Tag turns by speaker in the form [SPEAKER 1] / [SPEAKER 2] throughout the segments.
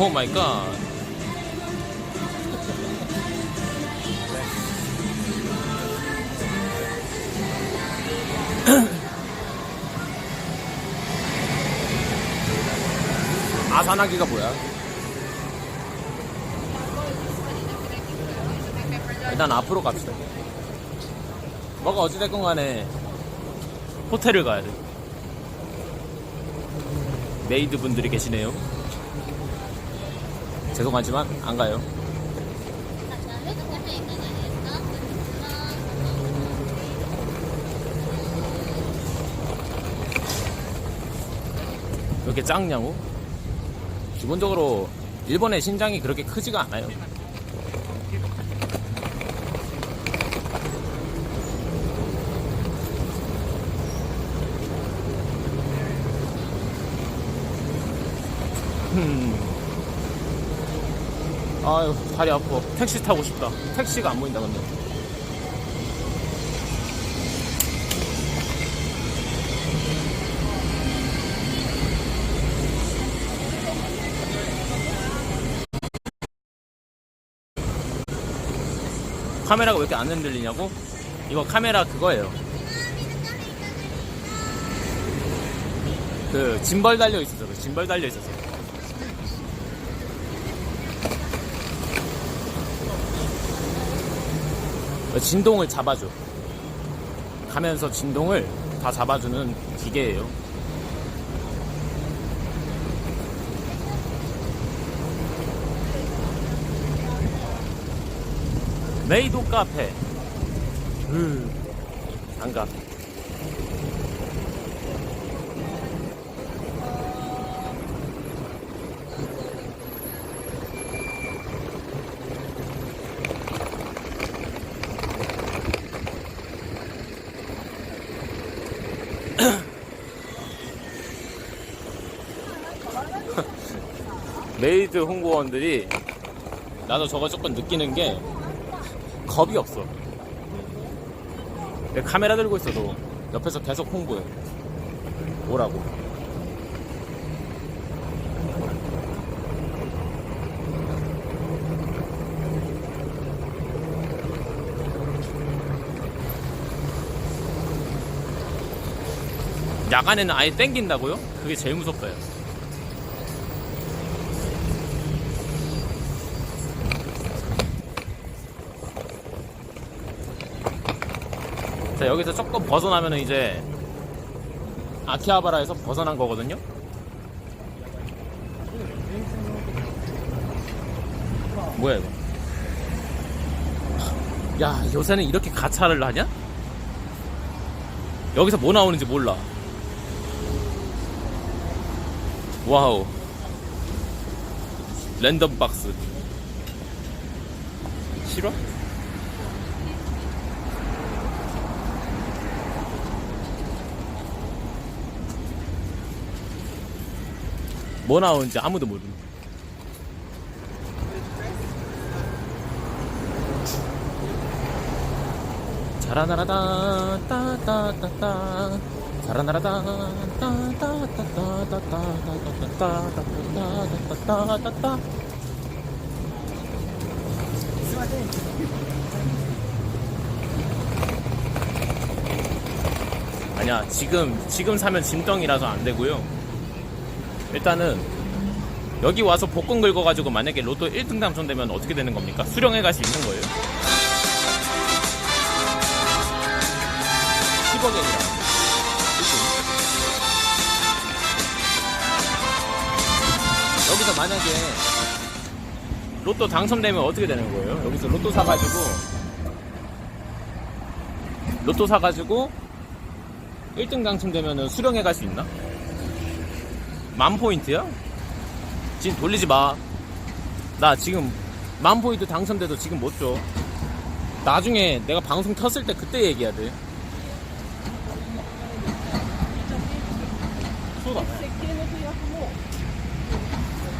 [SPEAKER 1] 오 마이 갓. 아산하기가 뭐야? 일단 앞으로 갑시다. 뭐가 어찌됐건 간에 호텔을 가야 돼. 메이드 분들이 계시네요. 죄송하지만 안 가요. 이렇게 작냐고? 기본적으로 일본의 신장이 그렇게 크지가 않아요. 흠. 아유 다리 아파. 택시 타고 싶다. 택시가 안 보인다 근데. 카메라가 왜 이렇게 안 흔들리냐고? 이거 카메라 그거예요. 그 짐벌 달려 있어서 그 짐벌 달려 있어서. 진동을 잡아줘. 가면서 진동을 다 잡아주는 기계예요. 메이도 카페. 음, 안 가. 메이드 홍보원들이 나도 저거 조금 느끼는 게 겁이 없어. 내 카메라 들고 있어도 옆에서 계속 홍보해. 오라고. 야간에는 아예 땡긴다고요? 그게 제일 무섭다요. 자 여기서 조금 벗어나면 이제 아키하바라에서 벗어난 거거든요. 뭐야 이거? 야 요새는 이렇게 가차를 하냐? 여기서 뭐 나오는지 몰라. 와우. 랜덤 박스. 싫어? 뭐 나오는지 아무도 모르. 자라나라다 따따따따 자라나라다 따따따따따따따따따따따따따따따 아니야 지금 지금 사면 짐덩이라서 안 되고요. 일단은 여기 와서 복권 긁어가지고 만약에 로또 1등 당첨되면 어떻게 되는 겁니까? 수령해 갈 수 있는 거예요. 10억 엔이라. 여기서 만약에 로또 당첨되면 어떻게 되는 거예요? 여기서 로또 사가지고 로또 사가지고 1등 당첨되면 수령해 갈 수 있나? 만 포인트야? 지금 돌리지 마. 나 지금 만 포인트 당첨돼도 지금 못 줘. 나중에 내가 방송 켰을 때 그때 얘기해야 돼. 쏟아.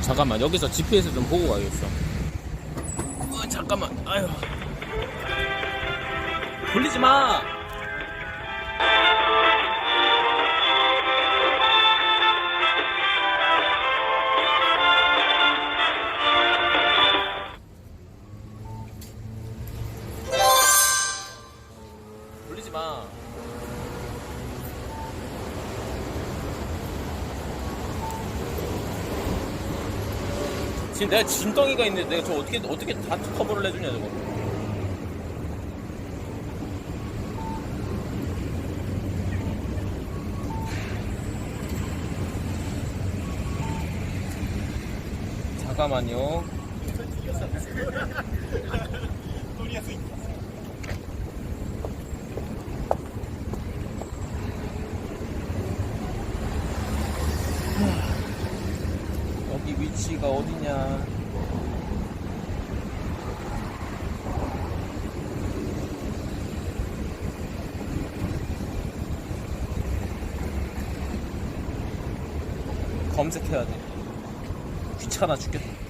[SPEAKER 1] 잠깐만 여기서 GPS 좀 보고 가야겠어. 어, 잠깐만. 아유. 돌리지 마. 하지만 지금 내가 진덩이가 있는데 내가 저 어떻게 어떻게 다 커버를 해주냐 저거. 잠깐만요. 위치가 어디냐? 검색해야 돼. 귀찮아 죽겠다.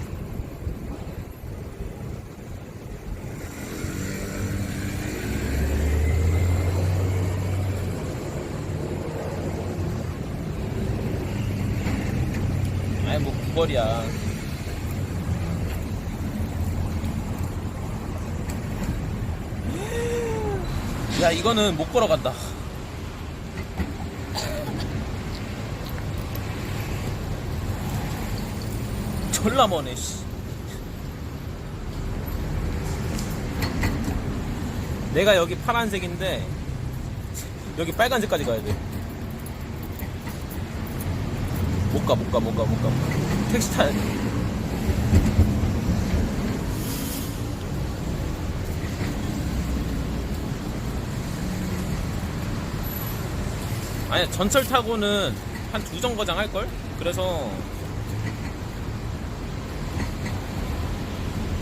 [SPEAKER 1] 아니 뭐 구걸이야. 야 이거는 못 걸어간다. 졸라 머네 씨. 내가 여기 파란색인데 여기 빨간색까지 가야 돼. 못 가, 못 가, 못 가, 못 가. 택시 타야 돼. 아니, 전철 타고는 한 두 정거장 할걸? 그래서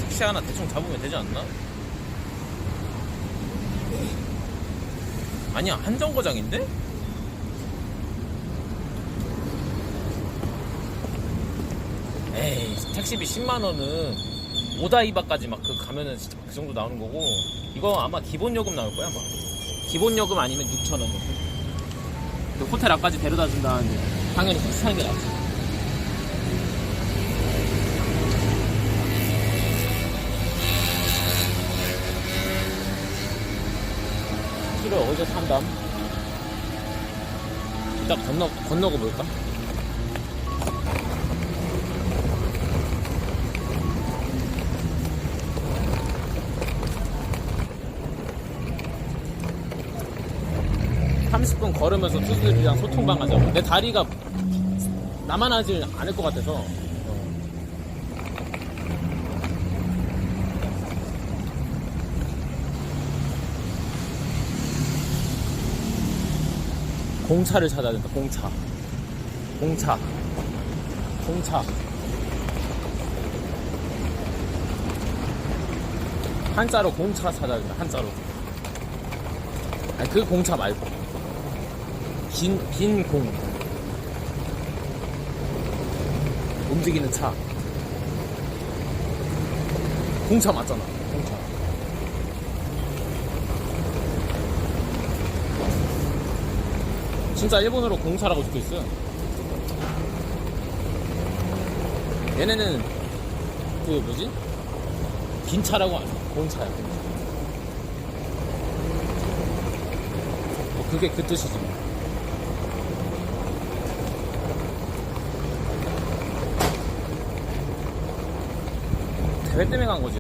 [SPEAKER 1] 택시 하나 대충 잡으면 되지 않나? 아니야, 한 정거장인데? 택시비 10만원은 오다이바까지 막 그 가면은 진짜 그 정도 나오는 거고 이거 아마 기본 요금 나올 거야 아마 기본 요금 아니면 6천원 근데 호텔 앞까지 데려다 준다는데 당연히 비슷한 게 낫지 키를 어디서 산담? 일단 건너, 건너고 볼까? 걸으면서 투수들이랑 소통방 하자고. 내 다리가 나만 하질 않을 것 같아서. 공차를 찾아야 된다, 공차. 공차. 공차. 한자로 공차 찾아야 된다, 한자로. 아니, 그 공차 말고. 긴, 긴 공. 움직이는 차. 공차 맞잖아, 공차. 진짜 일본어로 공차라고 적혀 있어요. 얘네는 그 뭐지? 긴 차라고 안 해. 공차야. 뭐 그게 그 뜻이지. 뭐. 대회 때문에 간 거지.